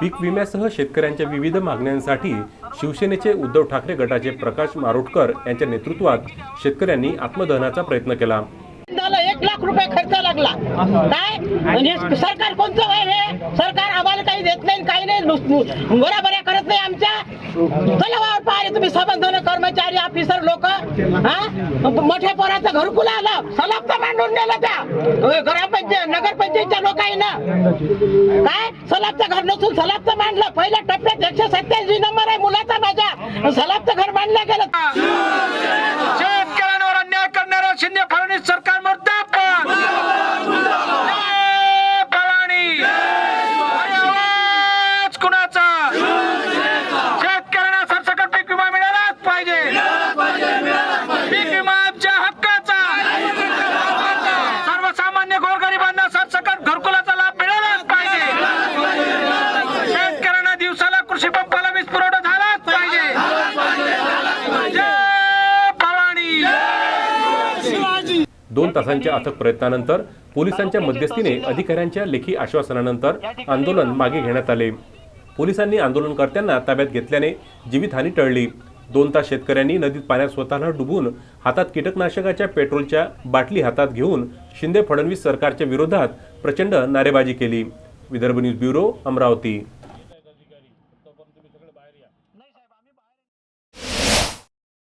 पीक विम्यासह शेतकऱ्यांच्या विविध मागण्यांसाठी शिवसेनेचे उद्धव ठाकरे गटाचे प्रकाश मारोटकर यांच्या नेतृत्वात शेतकऱ्यांनी आत्मदहनाचा प्रयत्न केला. एक लाख रुपये खर्च लागला. काय? म्हणजे सरकार कोणतं आहे? हे सरकार आम्हाला काही देत नाही काही नाही. नुस- बऱ्या करत नाही आमच्या चला वा पाहिले तुम्ही संबंधन कर्मचारी ऑफिसर लोक हा? मोठ्या पोराचं घरकुल आलं सलाब तर मांडून नेलं त्या. ग्रामपंचायत नगरपंचायतच्या लोकांना. काय? सलाबचं घर नसून सलाबचं मांडलं. पहिल्या टप्प्यात एकशे सत्याऐंशी नंबर आहे मुलाचा माझ्या सलाबचं घर मांडलं गेलं शेतकऱ्यांवर अन्याय करणाऱ्या शिंदे फडणवीस सरकार मुर्दाबाद जय भवानी अरे आवाज कुणाचा शेतकऱ्यांना सरसकट पीक विमा मिळालाच पाहिजे पीक विमा आमच्या हक्काचा सर्वसामान्य गोरगरिबांना सरसकट घरकुलाचा लाभ मिळालाच पाहिजे. शेतकऱ्यांना दिवसाला कृषी पंपाला वीज पुरवठा झालाच पाहिजे. जय दोन तासांच्या अथक प्रयत्नानंतर पोलिसांच्या मध्यस्थीने अधिकाऱ्यांच्या लेखी आश्वासनानंतर आंदोलन मागे घेण्यात आले. पोलिसांनी आंदोलनकर्त्यांना ताब्यात घेतल्याने जीवितहानी टळली. दोन तास शेतकऱ्यांनी नदीत पाण्यात स्वतःला डुबून हातात कीटकनाशकाच्या पेट्रोलच्या बाटली हातात घेऊन शिंदे फडणवीस सरकारच्या विरोधात प्रचंड नारेबाजी केली. Vidarbha news bureau Amravati.